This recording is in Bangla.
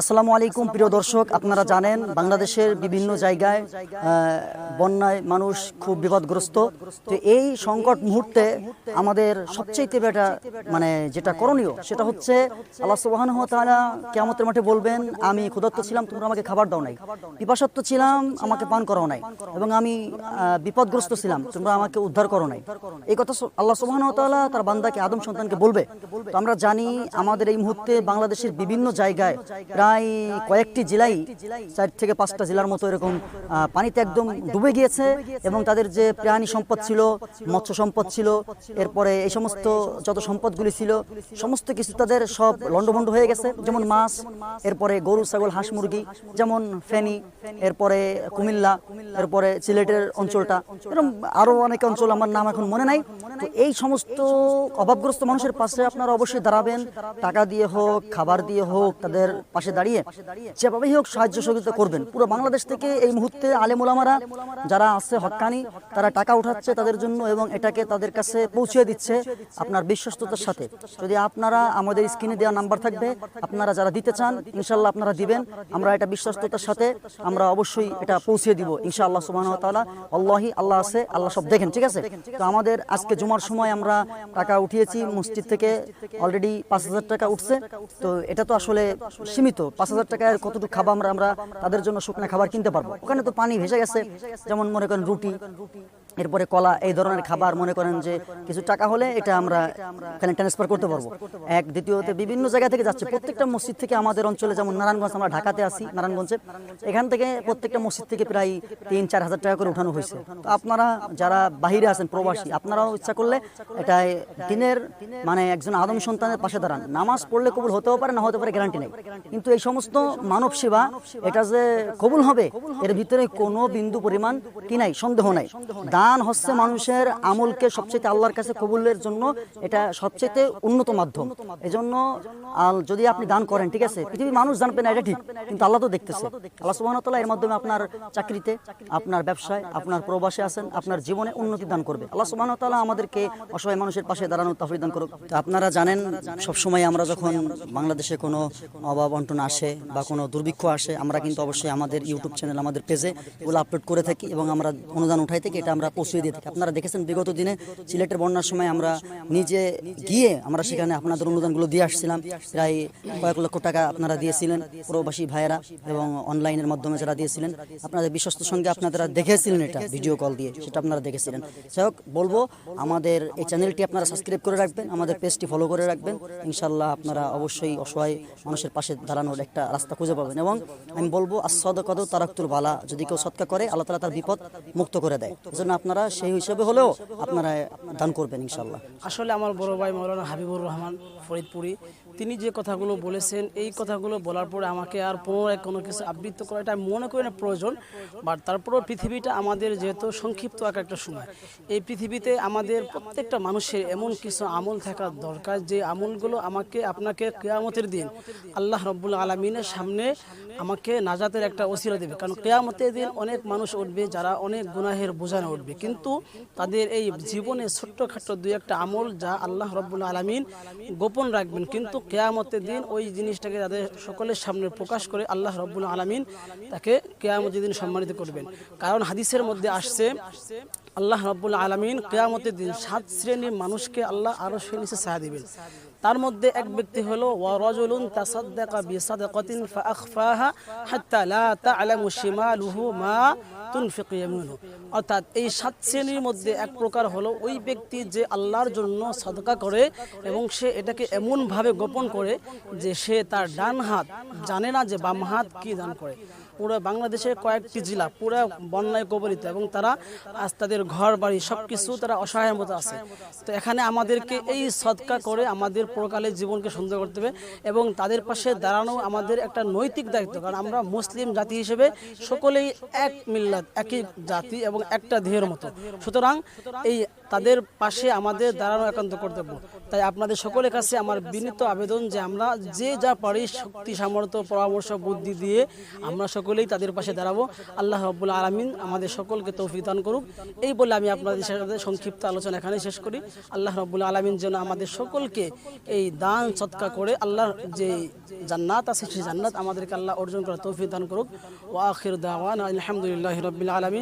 আসসালামু আলাইকুম, প্রিয় দর্শক। আপনারা জানেন, বাংলাদেশের বিভিন্ন জায়গায় বন্যায় মানুষ খুব বিপদগ্রস্ত। তো এই সংকট মুহূর্তে আমাদের সবচেয়ে বেটা মানে যেটা করণীয়, সেটা হচ্ছে আল্লাহ সুবহানাহু ওয়া তাআলা কিয়ামতের মাঠে বলবেন, আমি ক্ষুধার্ত ছিলাম, তোমরা আমাকে খাবার দাও নাই। পিপাসার্ত ছিলাম, আমাকে পান করাও নাই। এবং আমি বিপদগ্রস্ত ছিলাম, তোমরা আমাকে উদ্ধার করো নাই। এই কথা আল্লাহ সুবহানাহু ওয়া তাআলা তার বান্দাকে, আদম সন্তানকে বলবে। তো আমরা জানি, আমাদের এই মুহূর্তে বাংলাদেশের বিভিন্ন জায়গায় প্রায় কয়েকটি জেলাই চার থেকে পাঁচটা জেলার মতো এরকম পানিতে একদম ডুবে গিয়েছে এবং তাদের যে প্রাণী সম্পদ ছিল, মৎস্য সম্পদ ছিল, এরপরে এই সমস্ত যত সম্পদগুলি ছিল, সমস্ত কিছু তাদের সব লন্ডভন্ড হয়ে গেছে। যেমন মাছ, এরপরে গরু, ছাগল, হাঁস, মুরগি, যেমন ফেনি, এরপরে কুমিল্লা, এরপরে সিলেটের অঞ্চলটা এরকম আরও অনেক অঞ্চল আমার নাম এখন মনে নাই। তো এই সমস্ত অভাবগ্রস্ত মানুষের পাশে আপনারা অবশ্যই দাঁড়াবেন। টাকা দিয়ে হোক, খাবার দিয়ে হোক, তাদের পাশে দাঁড়িয়ে যেভাবেই হোক সাহায্য সহযোগিতা করবেন। পুরো বাংলাদেশ থেকে এই মুহূর্তে আলেমুলামারা যারা আছে হকানি, তারা টাকা উঠাচ্ছে তাদের জন্য এবং এটাকে তাদের কাছে পৌঁছে দিচ্ছে আপনার বিশ্বস্ততার সাথে। যদি আপনারা আমাদের স্ক্রিনে দেওয়া নাম্বার থাকবে, আপনারা যারা দিতে চান ইনশাল্লাহ আপনারা দিবেন। আমরা এটা বিশ্বস্ততার সাথে আমরা অবশ্যই এটা পৌঁছে দিব, ইনশাআল্লাহ সুবাহ তাআলা। আল্লাহি, আল্লাহ আছে, আল্লাহ সব দেখেন, ঠিক আছে? তো আমাদের আজকে জুমার সময় আমরা টাকা উঠিয়েছি, মসজিদ থেকে অলরেডি পাঁচ হাজার টাকা উঠছে। তো এটা তো আসলে সীমিত। পাঁচ হাজার টাকায় কতটুকু খাবার আমরা আমরা তাদের জন্য শুকনো খাবার কিনতে পারব। ওখানে তো পানি ভেসে গেছে, যেমন মনে করেন রুটি। এরপরে কলা, এই ধরনের খাবার মনে করেন যে কিছু টাকা হলে এটা আমরা এখানে ট্রান্সফার করতে পারব। এক, দ্বিতীয়তে বিভিন্ন জায়গা থেকে যাচ্ছে। প্রত্যেকটা মসজিদ থেকে আমাদের অঞ্চলে, যেমন নারায়ণগঞ্জ, আমরা ঢাকাতে আছি, নারায়ণগঞ্জে। এখান থেকে প্রত্যেকটা মসজিদ থেকে প্রায় তিন, চার হাজার টাকা করে উঠানো হয়েছে। তো আপনারা যারা বাহিরে আছেন, প্রবাসী, আপনারাও ইচ্ছা করলে এটা দিনের মানে একজন আদম সন্তানের পাশে দাঁড়ান। নামাজ পড়লে কবুল হতেও পারে, না হতে পারে গ্যারান্টি নেই। কিন্তু এই সমস্ত মানব সেবা, এটা যে কবুল হবে, এর ভিতরে কোনো বিন্দু পরিমাণ কি নাই, সন্দেহ নাই। দান হচ্ছে মানুষের আমলকে সবচেয়ে আল্লাহর কাছে কবুলের জন্য, এটা সবচেয়ে উন্নত মাধ্যম। এজন্য যদি আপনি দান করেন, ঠিক আছে? পৃথিবীর মানুষ জানবে না, এটা ঠিক, কিন্তু আল্লাহ তো দেখতেছে। আল্লাহ ওয়া এর মাধ্যমে আপনার চাকরিতে, আপনার ব্যবসায়, আপনার প্রবাসে আছেন, আপনার জীবনে উন্নতি দান করবে। আল্লাহ ওয়া আমাদেরকে অসহায় মানুষের পাশে দাঁড়ানোর তৌফিক দান করুক। আপনারা জানেন সব সময় আমরা যখন বাংলাদেশে কোনো অভাব অন্টন আসে বা কোনো দুর্ভিক্ষ আসে, আমরা কিন্তু অবশ্যই আমাদের ইউটিউব চ্যানেল, আমাদের পেজে এগুলো আপলোড করে থাকি এবং আমরা অনুদান উঠাই থেকে, এটা আমরা পৌঁছে দিয়ে থাকি। আপনারা দেখেছেন বিগত দিনে সিলেটের বন্যার সময় আমরা নিজে গিয়ে আমরা সেখানে আপনাদের অনুদানগুলো দিয়ে আসছিলাম। প্রায় কয়েক লক্ষ টাকা আপনারা দিয়েছিলেন প্রবাসী ভাইয়েরা এবং অনলাইনের মাধ্যমে যারা দিয়েছিলেন। আপনাদের বিশ্বস্ত সঙ্গে আপনারা দেখেছিলেন এটা ভিডিও কল দিয়ে, সেটা আপনারা দেখেছিলেন। যাই হোক, বলব, আমাদের এই চ্যানেলটি আপনারা সাবস্ক্রাইব করে রাখবেন, আমাদের পেজটি ফলো করে রাখবেন। ইনশাল্লাহ আপনারা অবশ্যই অসহায় মানুষের পাশে দাঁড়ানোর একটা রাস্তা খুঁজে পাবেন এবং আমি বলব আসাদ কদ তারাক্তুর বালা, যদি কেউ সৎকা করে, আল্লাহ তালা তার বিপদ মুক্ত করে দেয়। এজন্য আপনারা সেই হিসেবে হলেও আপনারা দান করবেন ইনশাল্লাহ আসলে আমার বড় ভাই মৌলানা হাবিবুর রহমান ফরিদপুরি, তিনি যে কথাগুলো বলেছেন, এই কথাগুলো বলার পরে আমাকে আর পুনরায় কোনো কিছু আবৃত্ত করা এটা মনে করি না প্রয়োজন, বাট তারপরেও পৃথিবীটা আমাদের যেহেতু সংক্ষিপ্ত এক একটা সময়, এই পৃথিবীতে আমাদের প্রত্যেকটা মানুষের এমন কিছু আমল থাকা দরকার, যে আমলগুলো আমাকে, আপনাকে কেয়ামতের দিন আল্লাহ রব্বুল আলমিনের সামনে আমাকে নাজাতের একটা ওসিলা দেবে। কারণ কেয়ামতের দিন অনেক মানুষ উঠবে যারা অনেক গুনাহের বোঝানো উঠবে। কিন্তু তাদের এই জীবনে ছোট্টখাটো দুই একটা আমল যা আল্লাহ রব্বুল আলমিন গোপন রাখবেন। কিন্তু কেয়ামতের দিন ওই জিনিসটাকে তাদের সকলের সামনে প্রকাশ করে আল্লাহ রব্বুল আলমিন তাকে কেয়ামতের দিন সম্মানিত করবেন। কারণ হাদিসের মধ্যে আসছে আল্লাহ রব্বুল আলমিন কেয়ামতের দিন সাত শ্রেণির মানুষকে আল্লাহ আরও সে নিচে ছায়া দিবেন। তার মধ্যে এক ব্যক্তি হলো ওয়ারাজুলুন তাসাদ্দাকা বিসাদাকাতিন ফাআখফাহা হাত্তা লা তা'লামু শিমালুহু মা তুনফিকু ইয়ামিনুহু। অর্থাৎ এই সাত শ্রেণির মধ্যে এক প্রকার হলো, ওই ব্যক্তি যে আল্লাহর জন্য সদকা করে এবং সে এটাকে এমনভাবে গোপন করে যে সে তার ডান হাত জানে না যে বাম হাত কি দান করে। পুরো বাংলাদেশের কয়েকটি জেলা পুরো বন্যায় কবলিত এবং তারা আজ তাদের ঘর বাড়ি সব কিছু তারা অসহায়ের মতো আছে। তো এখানে আমাদেরকে এই সৎকা করে আমাদের পরকালের জীবনকে সুন্দর করতে হবে এবং তাদের পাশে দাঁড়ানো আমাদের একটা নৈতিক দায়িত্ব। কারণ আমরা মুসলিম জাতি হিসেবে সকলেই এক মিল্লাত, একই জাতি এবং একটা দেহের মতো। সুতরাং এই তাদের পাশে আমাদের দাঁড়ানো একান্ত কর্তব্য। তাই আপনাদের সকলের কাছে আমার বিনীত আবেদন যে আমরা যে যা পারি শক্তি, সামর্থ্য, পরামর্শ, বুদ্ধি দিয়ে আমরা সকলেই তাদের পাশে দাঁড়াবো। আল্লাহ রব্বুল আলমিন আমাদের সকলকে তৌফিক দান করুক। এই বলে আমি আপনাদের সাথে সংক্ষিপ্ত আলোচনা এখানে শেষ করি। আল্লাহ রব্বুল আলমিন যেন আমাদের সকলকে এই দান সৎকা করে আল্লাহর যে জান্নাত আছে, সেই জান্নাত আমাদেরকে আল্লাহ অর্জন করার তৌফিক দান করুক। ও আখির দাওয়ান আলহামদুলিল্লাহ রবিল আলমিন।